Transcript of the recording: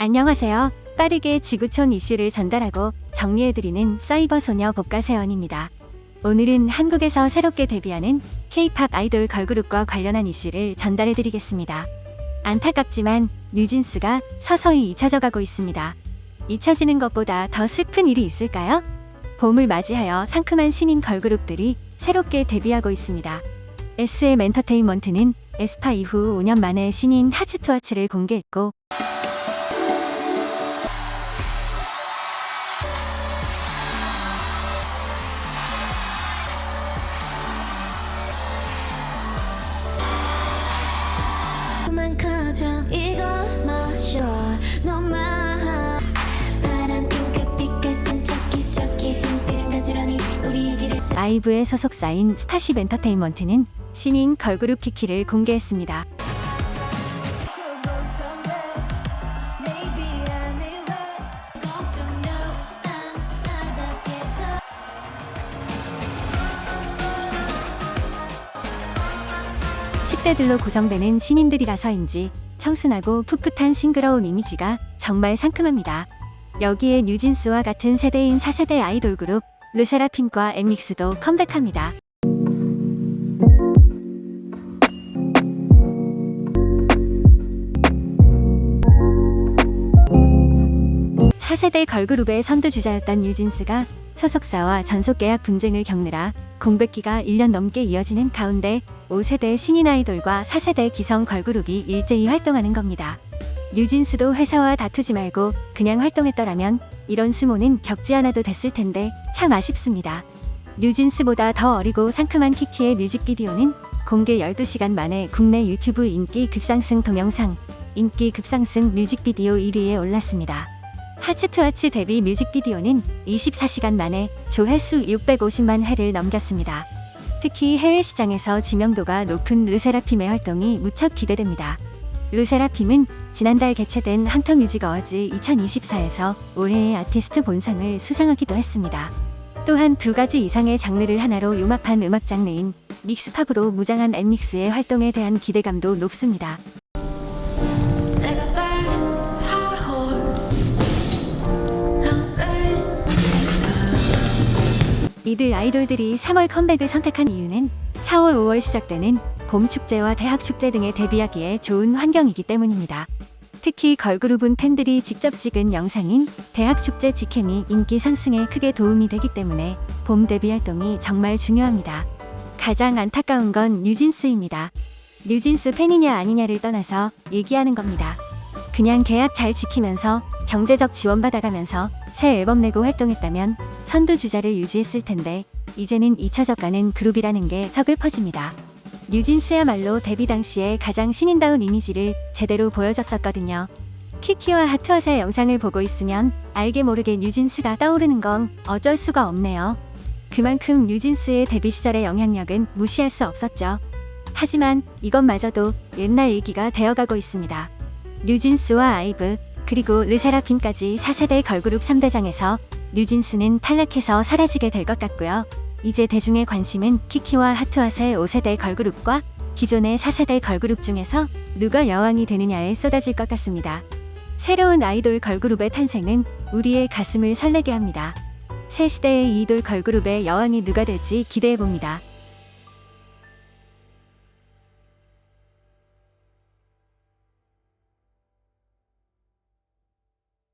안녕하세요. 빠르게 지구촌 이슈를 전달하고 정리해드리는 사이버 소녀 복가세연입니다. 오늘은 한국에서 새롭게 데뷔하는 K-팝 아이돌 걸그룹과 관련한 이슈를 전달해드리겠습니다. 안타깝지만 뉴진스가 서서히 잊혀져가고 있습니다. 잊혀지는 것보다 더 슬픈 일이 있을까요? 봄을 맞이하여 상큼한 신인 걸그룹들이 새롭게 데뷔하고 있습니다. SM 엔터테인먼트는 에스파 이후 5년 만에 신인 하츠투하츠를 공개했고 아이브의 소속사인 스타쉽 엔터테인먼트는 신인 걸그룹 키키를 공개했습니다. Maybe anyway 걱정도 안 나답게 더 10대들로 구성되는 신인들이라서인지 청순하고 풋풋한 싱그러운 이미지가 정말 상큼합니다. 여기에 뉴진스와 같은 세대인 4세대 아이돌 그룹 르세라핌과 엠믹스도 컴백합니다. 사세대 걸그룹의 선두주자였던 뉴진스가 소속사와 전속계약 분쟁을 겪느라 공백기가 1년 넘게 이어지는 가운데 5세대 신인 아이돌과 4세대 기성 걸그룹이 일제히 활동하는 겁니다. 뉴진스도 회사와 다투지 말고 그냥 활동했더라면 이런 수모는 겪지 않아도 됐을 텐데 참 아쉽습니다. 뉴진스보다 더 어리고 상큼한 키키의 뮤직비디오는 공개 12시간 만에 국내 유튜브 인기 급상승 동영상, 인기 급상승 뮤직비디오 1위에 올랐습니다. 하츠투하츠 데뷔 뮤직비디오는 24시간 만에 조회수 650만 회를 넘겼습니다. 특히 해외 시장에서 지명도가 높은 르세라핌의 활동이 무척 기대됩니다. 르세라핌은 지난달 개최된 한터 뮤직 어워즈 2024에서 올해의 아티스트 본상을 수상하기도 했습니다. 또한 두 가지 이상의 장르를 하나로 융합한 음악 장르인 믹스팝으로 무장한 엠믹스의 활동에 대한 기대감도 높습니다. 이들 아이돌들이 3월 컴백을 선택한 이유는 4월, 5월 시작되는 봄 축제와 대학 축제 등에 데뷔하기에 좋은 환경이기 때문입니다. 특히 걸그룹은 팬들이 직접 찍은 영상인 대학 축제 직캠이 인기 상승에 크게 도움이 되기 때문에 봄 데뷔 활동이 정말 중요합니다. 가장 안타까운 건 뉴진스입니다. 뉴진스 팬이냐 아니냐를 떠나서 얘기하는 겁니다. 그냥 계약 잘 지키면서 경제적 지원 받아가면서 새 앨범 내고 활동했다면 선두 주자를 유지했을 텐데 이제는 잊혀져가는 그룹이라는 게 서글퍼집니다. 뉴진스야말로 데뷔 당시에 가장 신인다운 이미지를 제대로 보여줬었거든요. 키키와 하트와의 영상을 보고 있으면 알게 모르게 뉴진스가 떠오르는 건 어쩔 수가 없네요. 그만큼 뉴진스의 데뷔 시절의 영향력은 무시할 수 없었죠. 하지만 이것마저도 옛날 얘기가 되어가고 있습니다. 뉴진스와 아이브 그리고 르세라핌까지 4세대 걸그룹 3대장에서 뉴진스는 탈락해서 사라지게 될 것 같고요. 이제 대중의 관심은 키키와 하트와의 5세대 걸그룹과 기존의 4세대 걸그룹 중에서 누가 여왕이 되느냐에 쏟아질 것 같습니다. 새로운 아이돌 걸그룹의 탄생은 우리의 가슴을 설레게 합니다. 새 시대의 이돌 걸그룹의 여왕이 누가 될지 기대해 봅니다.